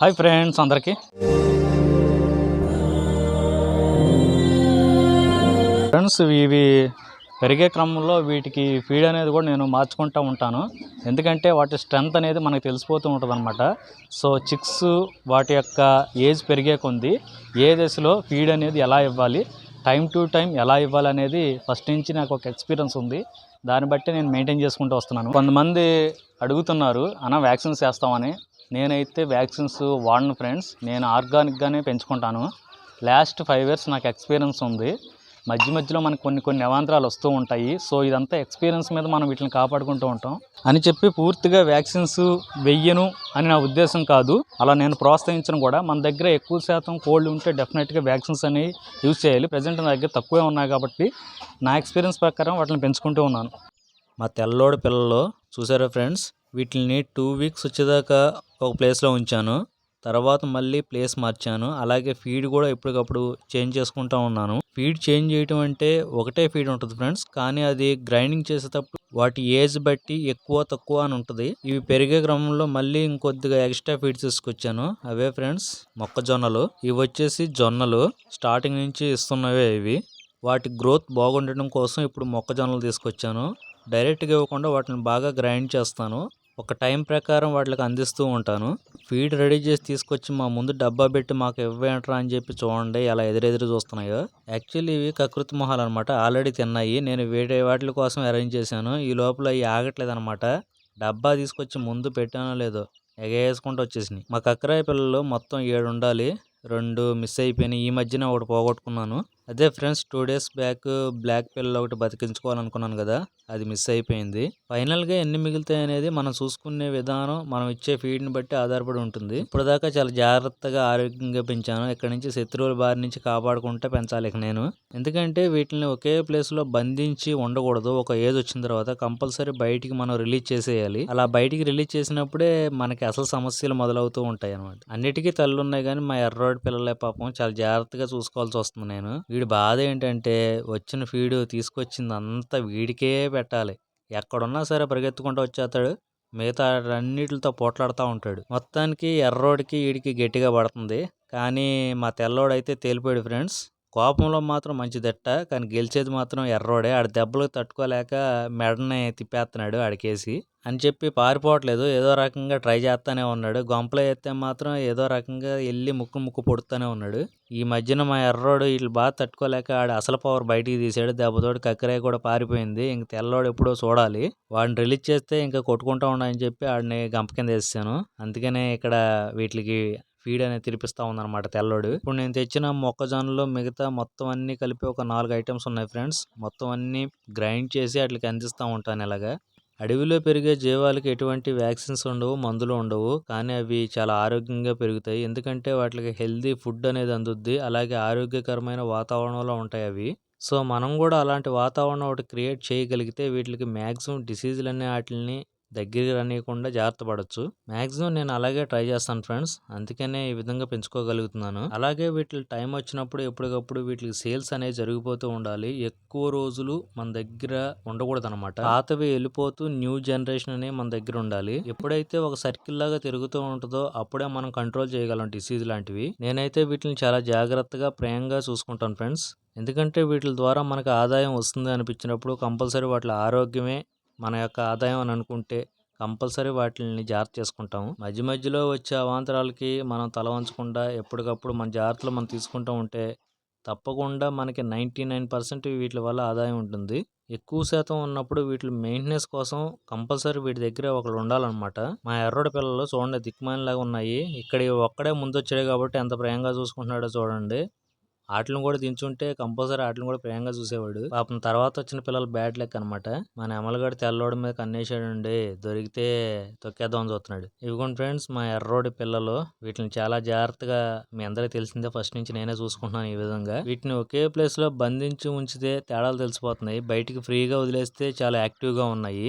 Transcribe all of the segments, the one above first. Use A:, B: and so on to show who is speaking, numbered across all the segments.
A: Hi friends అందరికీ. Friends ఇవి పెరిగే క్రమంలో వీటికి ఫీడ్ అనేది కూడా నేను మార్చుకుంటూ ఉంటాను. ఎందుకంటే వాటి స్ట్రెంత్ అనేది మనకు తెలిసిపోతూ ఉంటుంది అనమాట సో చిక్స్ వాటి యొక్క ఏజ్ పెరిగే కొంది ఏ దశలో ఫీడ్ అనేది ఎలా ఇవ్వాలి టైం టు టైం ఎలా ఇవ్వాలి అనేది ఫస్ట్ నుంచి నాకు ఒక ఎక్స్పీరియన్స్ ఉంది. దాన్ని బట్టి నేను మెయింటైన్ చేసుకుంటూ వస్తున్నాను. కొంతమంది అడుగుతున్నారు అన్న వ్యాక్సిన్స్ వేస్తామని నేనైతే వ్యాక్సిన్స్ వాడను ఫ్రెండ్స్. నేను ఆర్గానిక్గానే పెంచుకుంటాను. లాస్ట్ ఫైవ్ ఇయర్స్ నాకు ఎక్స్పీరియన్స్ ఉంది. మధ్య మధ్యలో మనకు కొన్ని కొన్ని అవాంతరాలు వస్తూ ఉంటాయి. సో ఇదంతా ఎక్స్పీరియన్స్ మీద మనం వీటిని కాపాడుకుంటూ ఉంటాం. అని చెప్పి పూర్తిగా వ్యాక్సిన్స్ వెయ్యను అని నా ఉద్దేశం కాదు. అలా నేను ప్రోత్సహించను కూడా. మన దగ్గర ఎక్కువ శాతం కోల్డ్ ఉంటే డెఫినెట్గా వ్యాక్సిన్స్ అనేవి యూజ్ చేయాలి. ప్రజెంట్ నా దగ్గర తక్కువే ఉన్నాయి కాబట్టి నా ఎక్స్పీరియన్స్ ప్రకారం వాటిని పెంచుకుంటూ ఉన్నాను. మా తెల్లోడి పిల్లలు చూసారా ఫ్రెండ్స్? వీటిని టూ వీక్స్ వచ్చేదాకా ఒక ప్లేస్లో ఉంచాను. తర్వాత మళ్ళీ ప్లేస్ మార్చాను. అలాగే ఫీడ్ కూడా ఎప్పటికప్పుడు చేంజ్ చేసుకుంటూ ఉన్నాను. ఫీడ్ చేంజ్ చేయటం అంటే ఒకటే ఫీడ్ ఉంటుంది ఫ్రెండ్స్ కానీ అది గ్రైండింగ్ చేసేటప్పుడు వాటి ఏజ్ బట్టి ఎక్కువ తక్కువ అని ఉంటుంది. ఇవి పెరిగే క్రమంలో మళ్ళీ ఇంకొద్దిగా ఎక్స్ట్రా ఫీడ్ తీసుకొచ్చాను. అవే ఫ్రెండ్స్ మొక్కజొన్నలు. ఇవి వచ్చేసి జొన్నలు. స్టార్టింగ్ నుంచి ఇస్తున్నవే ఇవి. వాటి గ్రోత్ బాగుండటం కోసం ఇప్పుడు మొక్కజొన్నలు తీసుకొచ్చాను. డైరెక్ట్గా ఇవ్వకుండా వాటిని బాగా గ్రైండ్ చేస్తాను. ఒక టైం ప్రకారం వాటికి అందిస్తూ ఉంటాను. ఫీడ్ రెడీ చేసి తీసుకొచ్చి మా ముందు డబ్బా పెట్టి మాకు ఇవ్వేంట్రా అని చెప్పి చూడండి ఎలా ఎదురెదురు చూస్తున్నాయో. యాక్చువల్లీ ఇవి కకృతి మొహాలు అనమాట ఆల్రెడీ తిన్నాయి. నేను వేరే వాటి కోసం అరేంజ్ చేశాను. ఈ లోపల అవి ఆగట్లేదు అనమాట డబ్బా తీసుకొచ్చి ముందు పెట్టానో లేదో ఎగేసుకుంటూ వచ్చేసినాయి. మా కక్కరాయి పిల్లలు మొత్తం ఏడు ఉండాలి రెండు మిస్ అయిపోయినాయి. ఈ మధ్యన ఒకటి పోగొట్టుకున్నాను. అదే friends two days back black పిల్లలు ఒకటి బతికించుకోవాలనుకున్నాను కదా అది మిస్ అయిపోయింది. ఫైనల్గా ఎన్ని మిగులుతాయి అనేది మనం చూసుకునే విధానం మనం ఇచ్చే ఫీడ్ని బట్టి ఆధారపడి ఉంటుంది. ఇప్పటిదాకా దాకా చాలా జాగ్రత్తగా ఆరోగ్యంగా పెంచాను. ఇక్కడ నుంచి శత్రువుల బారి నుంచి కాపాడుకుంటే పెంచాలి ఇక నేను. ఎందుకంటే వీటిని ఒకే ప్లేస్లో బంధించి ఉండకూడదు. ఒక ఏజ్ వచ్చిన తర్వాత కంపల్సరీ బయటికి మనం రిలీజ్ చేసేయాలి. అలా బయటికి రిలీజ్ చేసినప్పుడే మనకి అసలు సమస్యలు మొదలవుతూ ఉంటాయి అనమాట అన్నిటికీ తల్లు ఉన్నాయి కానీ మా ఎర్రోడి పిల్లలే పాపం. చాలా జాగ్రత్తగా చూసుకోవాల్సి వస్తుంది నేను. వీడి బాధ ఏంటంటే వచ్చిన ఫీడ్ తీసుకొచ్చింది అంతా వీడికే పెట్టాలి. ఎక్కడున్నా సరే పరిగెత్తుకుంటూ వచ్చేస్తాడు. మిగతా అన్నిటితో పోట్లాడుతూ ఉంటాడు. మొత్తానికి ఎర్రోడికి వీడికి గట్టిగా పడుతుంది. కానీ మా తెల్లోడైతే తేలిపోయాడు ఫ్రెండ్స్. కోపంలో మాత్రం మంచి దట్ట కానీ గెలిచేది మాత్రం ఎర్రోడే ఆడ దెబ్బలకు తట్టుకోలేక మెడని తిప్పేస్తున్నాడు ఆడికేసి. అని చెప్పి పారిపోవట్లేదు. ఏదో రకంగా ట్రై చేస్తానే ఉన్నాడు. గొంపలో ఎత్తే మాత్రం ఏదో రకంగా వెళ్ళి ముక్కు ముక్కు పొడుతూనే ఉన్నాడు. ఈ మధ్యన మా ఎర్రోడు వీళ్ళు బాగా తట్టుకోలేక ఆడు అసలు పవర్ బయటికి తీసాడు. దెబ్బతోటి కక్కరాయి కూడా పారిపోయింది. ఇంక తెల్లోడు ఎప్పుడో చూడాలి. వాడిని రిలీజ్ చేస్తే ఇంకా కొట్టుకుంటా ఉండని చెప్పి ఆడిని గంప కింద వేసాను అందుకనే ఇక్కడ వీటికి ఫీడ్ అనేది తినిపిస్తా ఉందన్నమాట తెల్లోడు. ఇప్పుడు నేను తెచ్చిన మొక్కజొన్నలో మిగతా మొత్తం అన్ని కలిపి ఒక నాలుగు ఐటమ్స్ ఉన్నాయి ఫ్రెండ్స్. మొత్తం అన్ని గ్రైండ్ చేసి వాటికి అందిస్తూ ఉంటాను ఇలాగా. అడవిలో పెరిగే జీవాలకి ఎటువంటి వ్యాక్సిన్స్ ఉండవు మందులు ఉండవు. కానీ అవి చాలా ఆరోగ్యంగా పెరుగుతాయి. ఎందుకంటే వాటికి హెల్దీ ఫుడ్ అనేది అందుద్ది. అలాగే ఆరోగ్యకరమైన వాతావరణంలో ఉంటాయి అవి. సో మనం కూడా అలాంటి వాతావరణం ఒకటి క్రియేట్ చేయగలిగితే వీటికి మ్యాక్సిమం డిసీజులన్నీ వాటిని దగ్గరికి రానియకుండా జాగ్రత్త పడవచ్చు మ్యాక్సిమం నేను అలాగే ట్రై చేస్తాను ఫ్రెండ్స్. అందుకనే ఈ విధంగా పెంచుకోగలుగుతున్నాను. అలాగే వీటి టైం వచ్చినప్పుడు ఎప్పటికప్పుడు వీటికి సేల్స్ అనేవి జరిగిపోతూ ఉండాలి. ఎక్కువ రోజులు మన దగ్గర ఉండకూడదు అనమాట పాతవి వెళ్ళిపోతూ న్యూ జనరేషన్ అనే మన దగ్గర ఉండాలి. ఎప్పుడైతే ఒక సర్కిల్ లాగా తిరుగుతూ ఉంటుందో అప్పుడే మనం కంట్రోల్ చేయగలం డిసీజ్ లాంటివి. నేనైతే వీటిని చాలా జాగ్రత్తగా ప్రేమగా చూసుకుంటాను ఫ్రెండ్స్. ఎందుకంటే వీటి ద్వారా మనకు ఆదాయం వస్తుంది అనిపించినప్పుడు కంపల్సరీ వాటి ఆరోగ్యమే మన యొక్క ఆదాయం అని అనుకుంటే కంపల్సరీ వాటిని జాగ్రత్త చేసుకుంటాము. మధ్య మధ్యలో వచ్చే అవాంతరాలకి మనం తల వంచకుండా ఎప్పటికప్పుడు మన జాగ్రత్తలు మనం తీసుకుంటూ ఉంటే తప్పకుండా మనకి నైంటీ నైన్ పర్సెంట్ వీటి వల్ల ఆదాయం ఉంటుంది. ఎక్కువ శాతం ఉన్నప్పుడు వీటి మెయింటెనెన్స్ కోసం కంపల్సరీ వీటి దగ్గర ఒకరు ఉండాలన్నమాట. మా ఎర్రోడి పిల్లలు చూడండి దిక్కుమాలిలాగా ఉన్నాయి. ఇక్కడ ఒక్కడే ముందు వచ్చాడు కాబట్టి ఎంత ప్రేమగా చూసుకుంటున్నాడో చూడండి. ఆటలను కూడా దించుంటే కంపల్సరీ ఆటలను కూడా ప్రేమగా చూసేవాడు. పాపం తర్వాత వచ్చిన పిల్లలు బ్యాడ్ లెక్క అనమాట మన ఎమలగడ తెల్లోడి మీద కన్నేసాడండి దొరికితే తొక్కేద్దాం చూస్తున్నాడు. ఇవిగోండి ఫ్రెండ్స్ మా ఎర్రోడి పిల్లలు వీటిని చాలా జాగ్రత్తగా మీ అందరికీ తెలిసిందే ఫస్ట్ నుంచి నేనే చూసుకుంటున్నాను ఈ విధంగా. వీటిని ఒకే ప్లేస్లో బంధించి ఉంచితే తేడాలు తెలిసిపోతున్నాయి. బయటికి ఫ్రీగా వదిలేస్తే చాలా యాక్టివ్గా ఉన్నాయి.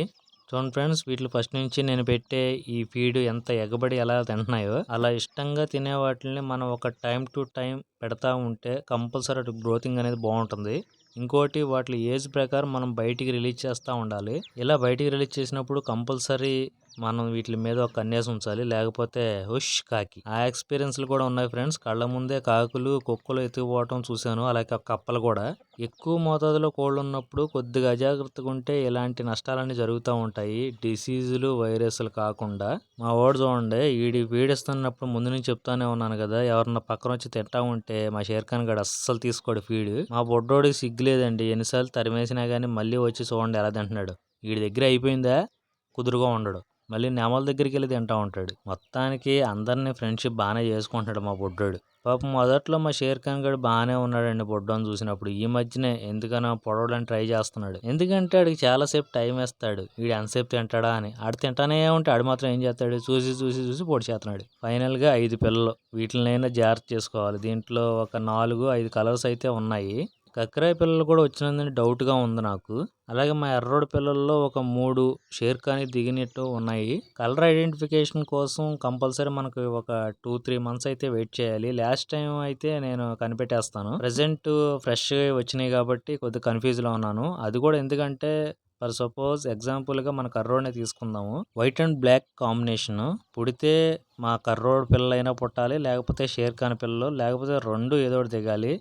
A: చూడండి ఫ్రెండ్స్ వీటిలో ఫస్ట్ నుంచి నేను పెట్టే ఈ ఫీడ్ ఎంత ఎగబడి ఎలా తింటున్నాయో అలా ఇష్టంగా తినే వాటిని మనం ఒక టైం టు టైం పెడతా ఉంటే కంపల్సరీ అటు గ్రోతింగ్ అనేది బాగుంటుంది. ఇంకోటి వాటి ఏజ్ ప్రకారం మనం బయటికి రిలీజ్ చేస్తూ ఉండాలి. ఇలా బయటికి రిలీజ్ చేసినప్పుడు కంపల్సరీ మనం వీటి మీద ఒక కన్నేసి ఉంచాలి. లేకపోతే హుష్ కాకి. ఆ ఎక్స్పీరియన్స్లు కూడా ఉన్నాయి ఫ్రెండ్స్. కళ్ళ ముందే కాకులు కుక్కలు ఎత్తుకుపోవటం చూశాను. అలాగే కప్పలు కూడా. ఎక్కువ మోతాదులో కోళ్ళు ఉన్నప్పుడు కొద్దిగా అజాగ్రత్తగా ఉంటే ఇలాంటి నష్టాలన్నీ జరుగుతూ ఉంటాయి. డిసీజులు వైరస్లు కాకుండా. మా వాడు చూడండి ఈడి పీడిస్తున్నప్పుడు ముందు నుంచి చెప్తానే ఉన్నాను కదా ఎవరన్నా పక్కన వచ్చి తింటా ఉంటే మా షేర్ఖాన్ గడు అస్సలు తీసుకోడు ఫీడ్. మా బొడ్డోడికి సిగ్గులేదండి. ఎన్నిసార్లు తరిమేసినా కానీ మళ్ళీ వచ్చి చూడండి ఎలా తింటున్నాడు. వీడి దగ్గర అయిపోయిందా? కుదురుగా ఉండడు. మళ్ళీ నెమల దగ్గరికి వెళ్ళి తింటా ఉంటాడు. మొత్తానికి అందరినీ ఫ్రెండ్షిప్ బాగానే చేసుకుంటున్నాడు మా బొడ్డోడు. పాపం మొదట్లో మా షేర్ ఖాన్ గడు బాగానే ఉన్నాడండి బొడ్డోని చూసినప్పుడు. ఈ మధ్యనే ఎందుకనో పొడవడానికి ట్రై చేస్తున్నాడు. ఎందుకంటే ఆడికి చాలాసేపు టైం వేస్తాడు. వీడు ఎంతసేపు తింటాడా అని. ఆడు తింటానే ఉంటే ఆడు మాత్రం ఏం చేస్తాడు? చూసి చూసి చూసి పొడి చేస్తున్నాడు. ఫైనల్గా ఐదు పిల్లలు. వీటినైనా జాగ్రత్త చేసుకోవాలి. దీంట్లో ఒక నాలుగు ఐదు కలర్స్ అయితే ఉన్నాయి. కక్రాయి పిల్లలు కూడా వచ్చినందని డౌట్గా ఉంది నాకు. అలాగే మా ఎర్రోడ్ పిల్లల్లో ఒక మూడు షేర్ దిగినట్టు ఉన్నాయి. కలర్ ఐడెంటిఫికేషన్ కోసం కంపల్సరీ మనకు ఒక టూ త్రీ మంత్స్ అయితే వెయిట్ చేయాలి. లాస్ట్ టైం అయితే నేను కనిపెట్టేస్తాను. ప్రజెంట్ ఫ్రెష్గా వచ్చినాయి కాబట్టి కొద్దిగా కన్ఫ్యూజ్లో ఉన్నాను. అది కూడా ఎందుకంటే ఫర్ సపోజ్ ఎగ్జాంపుల్గా మన కర్రోడ్ని తీసుకుందాము. White and black combination. పుడితే మా కర్రోడ్ పిల్లలైనా పుట్టాలి లేకపోతే షేర్ఖాన్ పిల్లలు లేకపోతే రెండు ఏదో ఒకటి దిగాలి.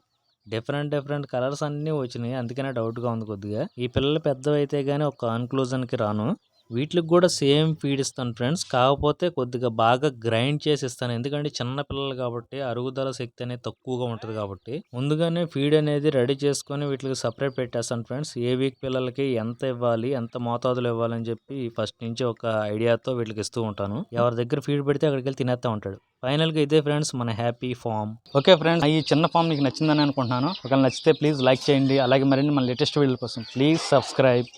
A: డిఫరెంట్ డిఫరెంట్ కలర్స్ అన్నీ వచ్చినాయి. అందుకనే డౌట్గా ఉంది కొద్దిగా. ఈ పిల్లలు పెద్దవి అయితే కానీ ఒక కన్క్లూజన్కి రాను. వీటికి కూడా సేమ్ ఫీడ్ ఇస్తాను ఫ్రెండ్స్. కాకపోతే కొద్దిగా బాగా గ్రైండ్ చేసి ఇస్తాను. ఎందుకంటే చిన్న పిల్లలు కాబట్టి అరుగుదల శక్తి అనేది తక్కువగా ఉంటుంది కాబట్టి. ముందుగానే ఫీడ్ అనేది రెడీ చేసుకొని వీటికి సపరేట్ పెట్టేస్తాను ఫ్రెండ్స్. ఏ వీక్ పిల్లలకి ఎంత ఇవ్వాలి ఎంత మోతాదులో ఇవ్వాలని చెప్పి ఫస్ట్ నుంచి ఒక ఐడియాతో వీటికి ఇస్తూ ఉంటాను. ఎవరి దగ్గర ఫీడ్ పెడితే అక్కడికి వెళ్ళి తినేస్తూ ఉంటాడు. ఫైనల్గా ఇదే ఫ్రెండ్స్ మన హ్యాపీ ఫామ్. ఓకే ఫ్రెండ్స్ ఈ చిన్న ఫామ్ మీకు నచ్చిందని అనుకుంటున్నాను. ఒకవేళ నచ్చితే ప్లీజ్ లైక్ చేయండి. అలాగే మరిన్ని మన లేటెస్ట్ వీడియోల కోసం ప్లీజ్ సబ్స్క్రైబ్.